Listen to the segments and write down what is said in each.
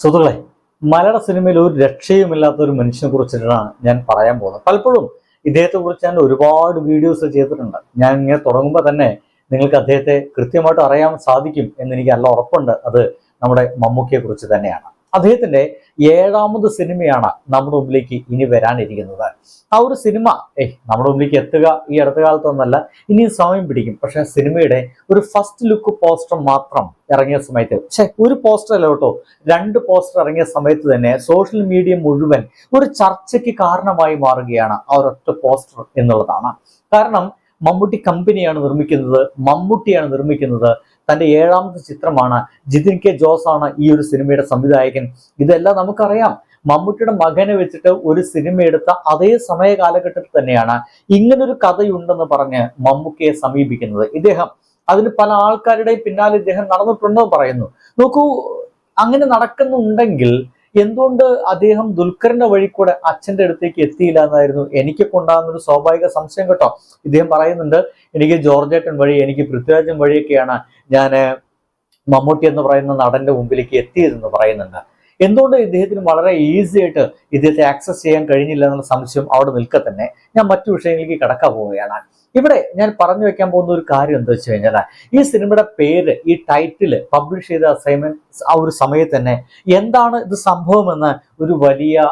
സുഹൃത്തുക്കളെ മലയാള സിനിമയിൽ ഒരു രക്ഷയുമില്ലാത്ത ഒരു മനുഷ്യനെ കുറിച്ചിട്ടാണ് ഞാൻ പറയാൻ പോകുന്നത്. പലപ്പോഴും ഇദ്ദേഹത്തെ കുറിച്ച് ഞാൻ ഒരുപാട് വീഡിയോസ് ചെയ്തിട്ടുണ്ട്. ഞാൻ ഇങ്ങനെ തുടങ്ങുമ്പോൾ തന്നെ നിങ്ങൾക്ക് അദ്ദേഹത്തെ കൃത്യമായിട്ട് അറിയാൻ സാധിക്കും എന്ന് എനിക്ക് നല്ല ഉറപ്പുണ്ട്. അത് നമ്മുടെ മമ്മൂക്കയെ കുറിച്ച് തന്നെയാണ്. അദ്ദേഹത്തിന്റെ ഏഴാമത് സിനിമയാണ് നമ്മുടെ മുമ്പിലേക്ക് ഇനി വരാനിരിക്കുന്നത്. ആ ഒരു സിനിമ ഏയ് നമ്മുടെ മുമ്പിലേക്ക് എത്തുക ഈ അടുത്ത കാലത്തൊന്നല്ല ഇനിയും സമയം പിടിക്കും. പക്ഷെ സിനിമയുടെ ഒരു ഫസ്റ്റ് ലുക്ക് പോസ്റ്റർ മാത്രം ഇറങ്ങിയ സമയത്ത് ഛേ ഒരു പോസ്റ്റർ അല്ല കേട്ടോ രണ്ട് പോസ്റ്റർ ഇറങ്ങിയ സമയത്ത് തന്നെ സോഷ്യൽ മീഡിയ മുഴുവൻ ഒരു ചർച്ചയ്ക്ക് കാരണമായി മാറുകയാണ് ആ ഒരൊറ്റ പോസ്റ്റർ എന്നുള്ളതാണ്. കാരണം മമ്മൂട്ടി കമ്പനിയാണ് നിർമ്മിക്കുന്നത് മമ്മൂട്ടിയാണ് നിർമ്മിക്കുന്നത് തന്റെ ഏഴാമത്തെ ചിത്രമാണ് ജിതിൻ കെ ജോസ് ആണ് ഈ ഒരു സിനിമയുടെ സംവിധായകൻ. ഇതെല്ലാം നമുക്കറിയാം. മമ്മൂട്ടിയുടെ മകനെ വെച്ചിട്ട് ഒരു സിനിമ എടുത്ത അതേ സമയ കാലഘട്ടത്തിൽ തന്നെയാണ് ഇങ്ങനൊരു കഥയുണ്ടെന്ന് പറഞ്ഞ് മമ്മൂക്കയെ സമീപിക്കുന്നത്. ഇദ്ദേഹം അതിന് പല ആൾക്കാരുടെയും പിന്നാലെ ഇദ്ദേഹം നടന്നിട്ടുണ്ടെന്ന് പറയുന്നു. നോക്കൂ അങ്ങനെ നടക്കുന്നുണ്ടെങ്കിൽ എന്തുകൊണ്ട് അദ്ദേഹം ദുൽഖറിന്റെ വഴി കൂടെ അച്ഛന്റെ അടുത്തേക്ക് എത്തിയില്ല എന്നായിരുന്നു എനിക്കൊക്കെ ഉണ്ടാകുന്ന ഒരു സ്വാഭാവിക സംശയം കേട്ടോ. ഇദ്ദേഹം പറയുന്നുണ്ട് എനിക്ക് ജോർജേട്ടൻ വഴി എനിക്ക് പൃഥ്വിരാജൻ വഴിയൊക്കെയാണ് ഞാൻ മമ്മൂട്ടി എന്ന് പറയുന്ന നടന്റെ മുമ്പിലേക്ക് എത്തിയതെന്ന് പറയുന്നുണ്ട്. എന്തുകൊണ്ട് ഇദ്ദേഹത്തിന് വളരെ ഈസി ആയിട്ട് ഇദ്ദേഹത്തെ ആക്സസ് ചെയ്യാൻ കഴിഞ്ഞില്ല എന്നുള്ള സംശയം അവിടെ നിൽക്കെ തന്നെ ഞാൻ മറ്റു വിഷയങ്ങളിലേക്ക് കടക്കാൻ പോവുകയാണ്. ഇവിടെ ഞാൻ പറഞ്ഞു വെക്കാൻ പോകുന്ന ഒരു കാര്യം എന്താ വെച്ച് കഴിഞ്ഞാൽ ഈ സിനിമയുടെ പേര് ഈ ടൈറ്റിൽ പബ്ലിഷ് ചെയ്ത അസൈൻമെന്റ് ആ ഒരു സമയത്ത് തന്നെ എന്താണ് ഇത് സംഭവമെന്ന് ഒരു വലിയ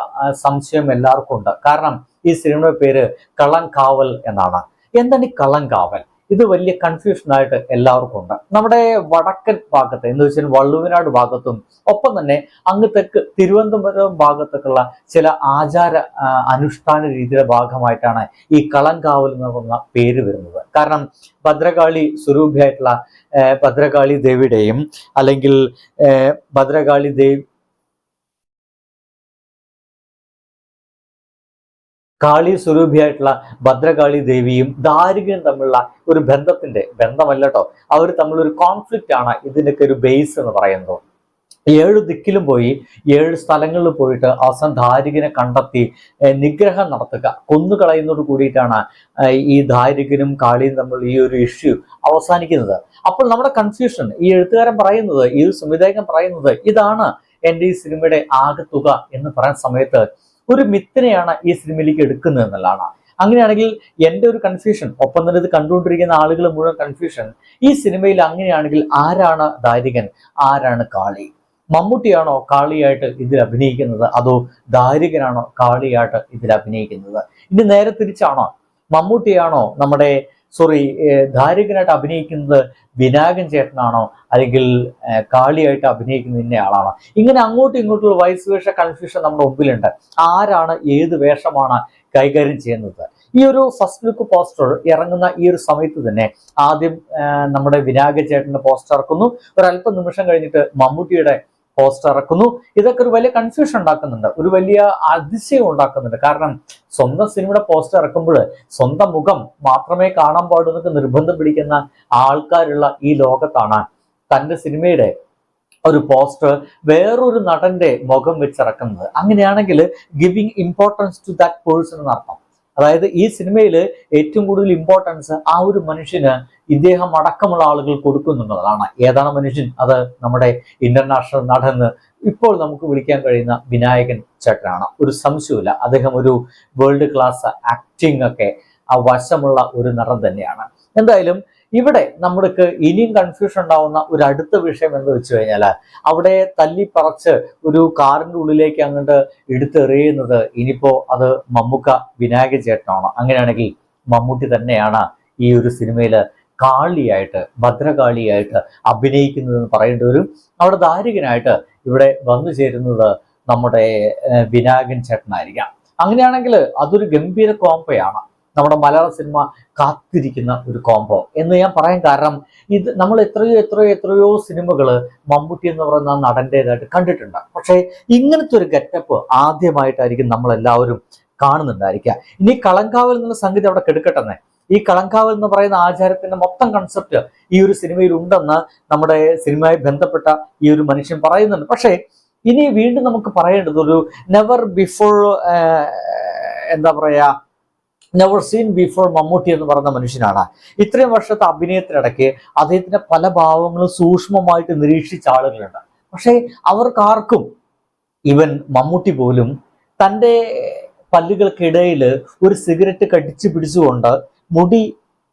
സംശയം എല്ലാവർക്കും ഉണ്ട്. കാരണം ഈ സിനിമയുടെ പേര് കള്ളംകാവൽ എന്നാണ്. എന്താണ് ഈ കള്ളംകാവൽ ഇത് വലിയ കൺഫ്യൂഷനായിട്ട് എല്ലാവർക്കും ഉണ്ട്. നമ്മുടെ വടക്കൻ ഭാഗത്ത് എന്ന് വെച്ചാൽ വള്ളുവിനാട് ഭാഗത്തും ഒപ്പം തന്നെ അങ്ങ് തെക്ക് തിരുവനന്തപുരം ഭാഗത്തൊക്കെയുള്ള ചില ആചാര അനുഷ്ഠാന രീതിയുടെ ഭാഗമായിട്ടാണ് ഈ കളങ്കാവൽ എന്ന് പറഞ്ഞ പേര് വരുന്നത്. കാരണം ഭദ്രകാളി സ്വരൂപിയായിട്ടുള്ള ഭദ്രകാളി ദേവിയുടെയും അല്ലെങ്കിൽ ഭദ്രകാളി ദേവി കാളി സ്വരൂപിയായിട്ടുള്ള ഭദ്രകാളി ദേവിയും ദാരികയും തമ്മിലുള്ള ഒരു ബന്ധത്തിന്റെ ബന്ധമല്ല കേട്ടോ അവർ തമ്മിലൊരു കോൺഫ്ലിക്റ്റ് ആണ് ഇതിന്റെയൊക്കെ ഒരു ബേസ് എന്ന് പറയുന്നത്. ഏഴ് ദിക്കിലും പോയി ഏഴ് സ്ഥലങ്ങളിൽ പോയിട്ട് അവസാനം ധാരികനെ കണ്ടെത്തി നിഗ്രഹം നടത്തുക കൊന്നുകളയുന്നതോട് കൂടിയിട്ടാണ് ഈ ധാരികനും കാളിയും തമ്മിൽ ഈ ഒരു ഇഷ്യൂ അവസാനിക്കുന്നത്. അപ്പോൾ നമ്മുടെ കൺഫ്യൂഷൻ ഈ എഴുത്തുകാരൻ പറയുന്നത് ഈ ഒരു സംവിധായകൻ പറയുന്നത് ഇതാണ് എന്റെ ഈ സിനിമയുടെ ആകെ തുക എന്ന് പറയുന്ന സമയത്ത് ഒരു മിത്തിനെയാണ് ഈ സിനിമയിലേക്ക് എടുക്കുന്നത് എന്നുള്ളതാണ്. അങ്ങനെയാണെങ്കിൽ എന്റെ ഒരു കൺഫ്യൂഷൻ ഒപ്പം തന്നെ ഇത് കണ്ടുകൊണ്ടിരിക്കുന്ന ആളുകൾ മുഴുവൻ കൺഫ്യൂഷൻ ഈ സിനിമയിൽ അങ്ങനെയാണെങ്കിൽ ആരാണ് ദാരികൻ? ആരാണ് കാളി? മമ്മൂട്ടിയാണോ കാളിയായിട്ട് ഇതിൽ അഭിനയിക്കുന്നത്? അതോ ദാരികനാണോ കാളിയായിട്ട് ഇതിൽ അഭിനയിക്കുന്നത്? ഇനി നേരെ തിരിച്ചാണോ? മമ്മൂട്ടിയാണോ നമ്മുടെ സോറി ധാരകനായിട്ട് അഭിനയിക്കുന്നത് വിനായകൻ ചേട്ടനാണോ? അല്ലെങ്കിൽ കാളിയായിട്ട് അഭിനയിക്കുന്ന ഇന്നയാളാണോ ഇങ്ങനെ അങ്ങോട്ടും ഇങ്ങോട്ടുള്ള വയസ്സ് വേഷ കൺഫ്യൂഷൻ നമ്മുടെ മുമ്പിലുണ്ട്. ആരാണ് ഏത് വേഷമാണ് കൈകാര്യം ചെയ്യുന്നത്? ഈ ഒരു ഫസ്റ്റ് ലുക്ക് പോസ്റ്റർ ഇറങ്ങുന്ന ഈ ഒരു സമയത്ത് തന്നെ ആദ്യം നമ്മുടെ വിനായക ചേട്ടന്റെ പോസ്റ്റർ ഇറക്കുന്നു. ഒരല്പം നിമിഷം കഴിഞ്ഞിട്ട് മമ്മൂട്ടിയുടെ പോസ്റ്റർ ഇറക്കുന്നു. ഇതൊക്കെ ഒരു വലിയ കൺഫ്യൂഷൻ ഉണ്ടാക്കുന്നുണ്ട്. ഒരു വലിയ അതിശയം ഉണ്ടാക്കുന്നുണ്ട്. കാരണം സ്വന്തം സിനിമയുടെ പോസ്റ്റർ ഇറക്കുമ്പോൾ സ്വന്തം മുഖം മാത്രമേ കാണാൻ പാടൂ എന്നൊക്കെ നിർബന്ധം പിടിക്കുന്ന ആൾക്കാരുള്ള ഈ ലോകത്താണ് തന്റെ സിനിമയുടെ ഒരു പോസ്റ്റർ വേറൊരു നടന്റെ മുഖം വെച്ചിറക്കുന്നത്. അങ്ങനെയാണെങ്കിൽ giving importance to that person എന്നർത്ഥം. അതായത് ഈ സിനിമയിൽ ഏറ്റവും കൂടുതൽ ഇമ്പോർട്ടൻസ് ആ ഒരു മനുഷ്യന് ഇദ്ദേഹം അടക്കമുള്ള ആളുകൾ കൊടുക്കുന്നുള്ളതാണ്. ഏതാണ് മനുഷ്യൻ? അത് നമ്മുടെ ഇന്റർനാഷണൽ നടന്ന് ഇപ്പോൾ നമുക്ക് വിളിക്കാൻ കഴിയുന്ന വിനായകൻ ചേട്ടനാണ്. ഒരു സംശയമില്ല അദ്ദേഹം ഒരു വേൾഡ് ക്ലാസ് ആക്ടിംഗ് ഒക്കെ ആ വശമുള്ള ഒരു നടൻ തന്നെയാണ്. എന്തായാലും ഇവിടെ നമ്മൾക്ക് ഇനിയും കൺഫ്യൂഷൻ ഉണ്ടാവുന്ന ഒരു അടുത്ത വിഷയം എന്ന് വെച്ച് കഴിഞ്ഞാൽ അവിടെ തല്ലിപ്പറച്ച് ഒരു കാറിന്റെ ഉള്ളിലേക്ക് അങ്ങോട്ട് എടുത്തെറിയുന്നത് ഇനിയിപ്പോ അത് മമ്മൂക്ക വിനായക ചേട്ടനാണ്. അങ്ങനെയാണെങ്കിൽ മമ്മൂട്ടി തന്നെയാണ് ഈ ഒരു സിനിമയിൽ കാളിയായിട്ട് ഭദ്രകാളിയായിട്ട് അഭിനയിക്കുന്നതെന്ന് പറയേണ്ടി വരും. അവിടെ ദാരികനായിട്ട് ഇവിടെ വന്നു ചേരുന്നത് നമ്മുടെ വിനായകൻ ചേട്ടനായിരിക്കാം. അങ്ങനെയാണെങ്കിൽ അതൊരു ഗംഭീര കോംബോയാണ് നമ്മുടെ മലയാള സിനിമ കാത്തിരിക്കുന്ന ഒരു കോംബോ എന്ന് ഞാൻ പറയാൻ കാരണം ഇത് നമ്മൾ എത്രയോ എത്രയോ എത്രയോ സിനിമകൾ മമ്മൂട്ടി എന്ന് പറയുന്ന നടന്റെതായിട്ട് കണ്ടിട്ടുണ്ട്. പക്ഷേ ഇങ്ങനത്തെ ഒരു ഗെറ്റപ്പ് ആദ്യമായിട്ടായിരിക്കും നമ്മളെല്ലാവരും കാണുന്നുണ്ടായിരിക്കുക. ഇനി കളങ്കാവൽ എന്നുള്ള സംഗീതം അവിടെ കെടുക്കട്ടെന്നേ ഈ കളങ്കാവൽ എന്ന് പറയുന്ന ആചാരത്തിന്റെ മൊത്തം കൺസെപ്റ്റ് ഈ ഒരു സിനിമയിൽ ഉണ്ടെന്ന് നമ്മുടെ സിനിമയുമായി ബന്ധപ്പെട്ട ഈ ഒരു മനുഷ്യൻ പറയുന്നുണ്ട്. പക്ഷേ ഇനി വീണ്ടും നമുക്ക് പറയേണ്ടത് ഒരു നെവർ ബിഫോർ എന്താ പറയാ നെവർ സീൻ ബിഫോർ മമ്മൂട്ടി എന്ന് പറയുന്ന മനുഷ്യനാണ്. ഇത്രയും വർഷത്തെ അഭിനയത്തിനിടയ്ക്ക് അദ്ദേഹത്തിന്റെ പല ഭാവങ്ങളും സൂക്ഷ്മമായിട്ട് നിരീക്ഷിച്ച ആളുകളുണ്ട്. പക്ഷേ അവർക്കാർക്കും ഇവൻ മമ്മൂട്ടി പോലും തന്റെ പല്ലുകൾക്കിടയിൽ ഒരു സിഗരറ്റ് കടിച്ചു പിടിച്ചുകൊണ്ട് മുടി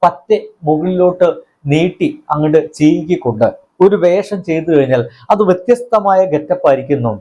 പറ്റെ മുകളിലോട്ട് നീട്ടി അങ്ങോട്ട് ചീകിക്കൊണ്ട് ഒരു വേഷം ചെയ്തു കഴിഞ്ഞാൽ അത് വ്യത്യസ്തമായ ഗെറ്റപ്പ് ആയിരിക്കുന്നു.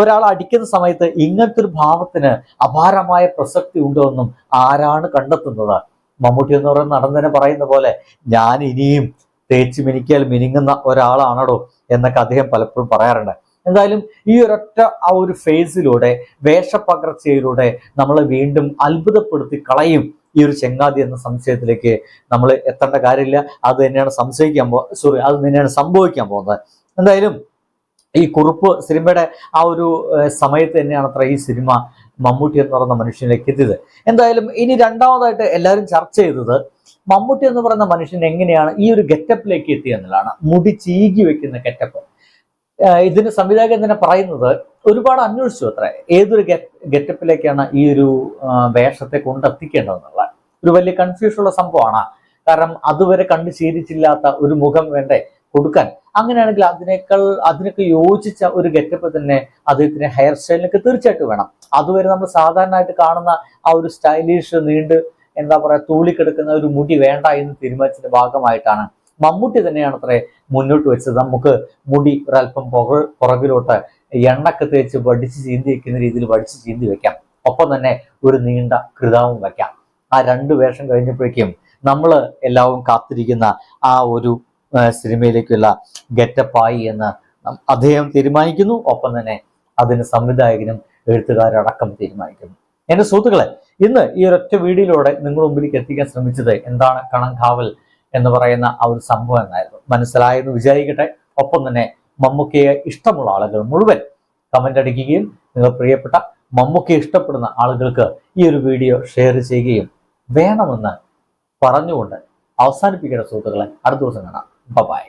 ഒരാൾ അടിക്കുന്ന സമയത്ത് ഇങ്ങനത്തെ ഒരു ഭാവത്തിന് അപാരമായ പ്രസക്തി ഉണ്ടോ എന്നും ആരാണ് കണ്ടെത്തുന്നത്? മമ്മൂട്ടി എന്ന് പറയുന്ന നടൻ തന്നെ പറയുന്ന പോലെ ഞാൻ ഇനിയും തേച്ച് മിനിക്കാൽ മിനിങ്ങുന്ന ഒരാളാണോ എന്നൊക്കെ അദ്ദേഹം പലപ്പോഴും പറയാറുണ്ട്. എന്തായാലും ഈ ഒരൊറ്റ ആ ഒരു ഫേസിലൂടെ വേഷപ്പകർച്ചയിലൂടെ നമ്മളെ വീണ്ടും അത്ഭുതപ്പെടുത്തി കളയും ഈ ഒരു ചെങ്ങാതി എന്ന സംശയത്തിലേക്ക് നമ്മൾ എത്തേണ്ട കാര്യമില്ല. അത് തന്നെയാണ് സംശയിക്കാൻ പോ സോറി അത് തന്നെയാണ് സംഭവിക്കാൻ പോകുന്നത്. എന്തായാലും ഈ കുറുപ്പ് സിനിമയുടെ ആ ഒരു സമയത്ത് തന്നെയാണ് അത്ര ഈ സിനിമ മമ്മൂട്ടി എന്ന് പറയുന്ന മനുഷ്യനിലേക്ക് എത്തിയത്. എന്തായാലും ഇനി രണ്ടാമതായിട്ട് എല്ലാവരും ചർച്ച ചെയ്തത് മമ്മൂട്ടി എന്ന് പറയുന്ന മനുഷ്യൻ എങ്ങനെയാണ് ഈ ഒരു ഗെറ്റപ്പിലേക്ക് എത്തിയെന്നുള്ളതാണ്. മുടി ചീകി വെക്കുന്ന ഗെറ്റപ്പ്. ഇതിന് സംവിധായകൻ തന്നെ പറയുന്നത് ഒരുപാട് അന്വേഷിച്ചു അത്ര. ഏതൊരു ഗെറ്റപ്പിലേക്കാണ് ഈ ഒരു വേഷത്തെ കൊണ്ടെത്തിക്കേണ്ടതെന്നുള്ള ഒരു വലിയ കൺഫ്യൂഷൻ ഉള്ള സംഭവമാണ്. കാരണം അതുവരെ കണ്ടു ശീലിച്ചില്ലാത്ത ഒരു മുഖം വേണ്ടേ കൊടുക്കാൻ. അങ്ങനെയാണെങ്കിൽ അതിനേക്കാൾ അതിനൊക്കെ യോജിച്ച ഒരു ഗെറ്റപ്പ് തന്നെ അദ്ദേഹത്തിന് ഹെയർ സ്റ്റൈലിനൊക്കെ തീർച്ചയായിട്ടും വേണം. അതുവരെ നമ്മൾ സാധാരണയായിട്ട് കാണുന്ന ആ ഒരു സ്റ്റൈലിഷ് നീണ്ട് എന്താ പറയാ തൂളിക്കെടുക്കുന്ന ഒരു മുടി വേണ്ട എന്ന് തീരുമാനിച്ചതിന്റെ ഭാഗമായിട്ടാണ് മമ്മൂട്ടി തന്നെയാണ് അത്രേ മുന്നോട്ട് വെച്ചത്. നമുക്ക് മുടി ഒരല്പം പുറ പുറകിലോട്ട് എണ്ണൊക്കെ തേച്ച് വടിച്ച് ചീന്തി വെക്കുന്ന രീതിയിൽ വടിച്ച് ചീന്തി വെക്കാം. ഒപ്പം തന്നെ ഒരു നീണ്ട കൃതാവും വെക്കാം. ആ രണ്ട് വേഷം കഴിഞ്ഞപ്പോഴേക്കും നമ്മൾ എല്ലാവരും കാത്തിരിക്കുന്ന ആ ഒരു സിനിമയിലേക്കുള്ള ഗെറ്റപ്പായി എന്ന് അദ്ദേഹം തീരുമാനിക്കുന്നു. ഒപ്പം തന്നെ അതിന് സംവിധായകനും എഴുത്തുകാരടക്കം തീരുമാനിക്കുന്നു. എന്റെ സുഹൃത്തുക്കളെ ഇന്ന് ഈ ഒരൊറ്റ വീഡിയോയിലൂടെ നിങ്ങളുടെ മുമ്പിലേക്ക് എത്തിക്കാൻ ശ്രമിച്ചത് എന്താണ് കണങ്കാവൽ എന്ന് പറയുന്ന ആ ഒരു സംഭവം എന്നായിരുന്നു. മനസ്സിലായെന്ന് വിചാരിക്കട്ടെ. ഒപ്പം തന്നെ മമ്മൂക്കയെ ഇഷ്ടമുള്ള ആളുകൾ മുഴുവൻ കമന്റ് അടിക്കുകയും നിങ്ങൾ പ്രിയപ്പെട്ട മമ്മൂക്കയെ ഇഷ്ടപ്പെടുന്ന ആളുകൾക്ക് ഈ ഒരു വീഡിയോ ഷെയർ ചെയ്യുകയും വേണമെന്ന് പറഞ്ഞുകൊണ്ട് അവസാനിപ്പിക്കേണ്ട സുഹൃത്തുക്കളെ അടുത്ത ദിവസം കാണാം. ബൈ